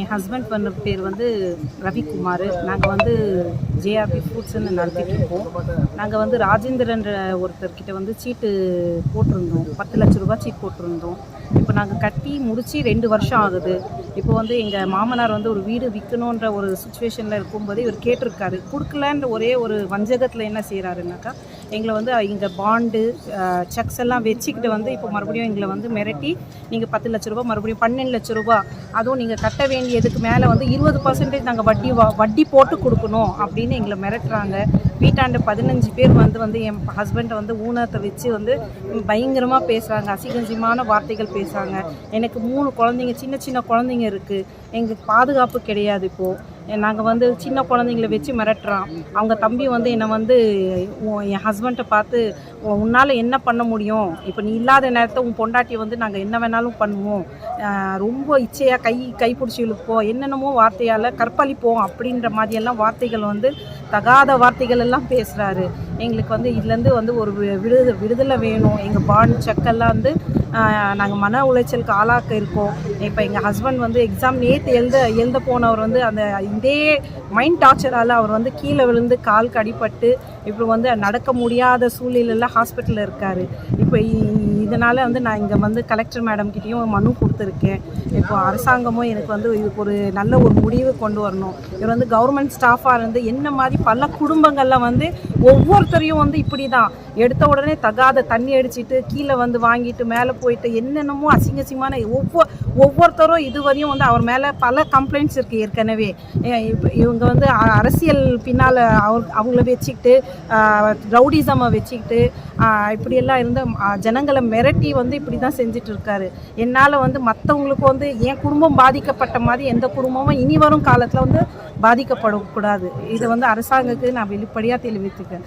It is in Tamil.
என் ஹஸ்பண்ட் பண்ண பேர் வந்து ரவிக்குமார். நாங்கள் வந்து ஜேஆர்பி ஃபுட்ஸ்ன்னு நடத்திட்டு இருக்கோம். நாங்கள் வந்து ராஜேந்திரன்ற ஒருத்தர்கிட்ட வந்து சீட்டு போட்டிருந்தோம். பத்து லட்ச ரூபா சீட் போட்டிருந்தோம். இப்போ நாங்கள் கட்டி முடித்து ரெண்டு வருஷம் ஆகுது. இப்போ வந்து எங்கள் மாமனார் வந்து ஒரு வீடு விற்கணுன்ற ஒரு சுச்சுவேஷனில் இருக்கும்போது இவர் கேட்டிருக்காரு. கொடுக்கலன்ற ஒரே ஒரு வஞ்சகத்தில் என்ன செய்கிறாருனாக்கா எங்களை வந்து இங்கே பாண்டு செக்ஸ் எல்லாம் வச்சுக்கிட்டு வந்து இப்போ மறுபடியும் எங்களை வந்து மிரட்டி நீங்கள் பத்து லட்ச ரூபா மறுபடியும் பன்னெண்டு லட்ச ரூபா அதுவும் நீங்கள் கட்ட வேண்டியதுக்கு மேலே வந்து இருபது பர்சன்டேஜ் நாங்கள் வட்டி வா- வட்டி போட்டு கொடுக்கணும் அப்படின்னு எங்களை மிரட்டுறாங்க. வீட்டாண்டு பதினஞ்சு பேர் வந்து வந்து என் ஹஸ்பண்டை வந்து ஊனத்தை வச்சு வந்து பயங்கரமாக பேசுகிறாங்க அசிகஞ்சியமான வார்த்தைகள் பேசுகிறாங்க எனக்கு மூணு குழந்தைங்க சின்ன சின்ன குழந்தைங்க இருக்குது எங்களுக்கு பாதுகாப்பு கிடையாது இப்போது நாங்கள் வந்து சின்ன குழந்தைங்கள வச்சு மிரட்டுறான் அவங்க தம்பி வந்து என்னை வந்து என் ஹஸ்பண்ட்டை பார்த்து உன்னால் என்ன பண்ண முடியும்? இப்போ நீ இல்லாத நேரத்தை உன் பொண்டாட்டியை வந்து நாங்கள் என்ன வேணாலும் பண்ணுவோம். ரொம்ப இச்சையாக கை கைப்பிடிச்சி இழுப்போம் என்னென்னமோ வார்த்தையால் கற்பழிப்போம் அப்படின்ற மாதிரியெல்லாம் வார்த்தைகள் வந்து தகாத வார்த்தைகள் எல்லாம் பேசுகிறாரு எங்களுக்கு வந்து இதுலேருந்து வந்து ஒரு வி- விடுதலை விடுதலை வேணும். எங்கள் பாண்ட் செக்கெல்லாம் வந்து நாங்கள் மன உளைச்சலுக்கு ஆளாக்க இருக்கோம். இப்போ எங்கள் ஹஸ்பண்ட் வந்து எக்ஸாம் நேற்று எழுந்த எழுந்த போனவர் வந்து அந்த இதே மைண்ட் டார்ச்சரால் அவர் வந்து கீழே விழுந்து கால் கடிப்பட்டு இப்போ வந்து நடக்க முடியாத சூழ்நிலையில் ஹாஸ்பிட்டலில் இருக்கார். இப்போ இதனால் வந்து நான் இங்கே வந்து கலெக்டர் மேடம் கிட்டேயும் மனு கொடுத்துருக்கேன். இப்போ அரசாங்கமும் எனக்கு வந்து இதுக்கு ஒரு நல்ல ஒரு முடிவு கொண்டு வரணும். இவர் வந்து கவர்மெண்ட் ஸ்டாஃபாக இருந்து என்ன மாதிரி பல குடும்பங்களில் வந்து ஒவ்வொருத்தரையும் வந்து இப்படி தான் எடுத்த உடனே தகாத தண்ணி அடிச்சுட்டு கீழே வந்து வாங்கிட்டு மேலே போயிட்டு என்னென்னமோ அசிங்க அசிங்கமான ஒவ்வொரு ஒவ்வொருத்தரும் இதுவரையும் வந்து அவர் மேலே பல கம்ப்ளைண்ட்ஸ் இருக்குது ஏற்கனவே. இவங்க வந்து அ- அரசியல் பின்னால் அவர் அவங்கள வச்சுக்கிட்டு ரவுடிசமை வச்சுக்கிட்டு இப்படியெல்லாம் இருந்து ஜனங்களை மிரட்டி வந்து இப்படி தான் செஞ்சுட்டு இருக்காரு என்னால் வந்து மற்றவங்களுக்கு வந்து என் குடும்பம் பாதிக்கப்பட்ட மாதிரி எந்த குடும்பமும் இனி வரும் காலத்தில் வந்து பாதிக்கப்படக்கூடாது. இதை வந்து அரசாங்கத்துக்கு நான் வெளிப்படையாக தெரிவித்துக்கிறேன்.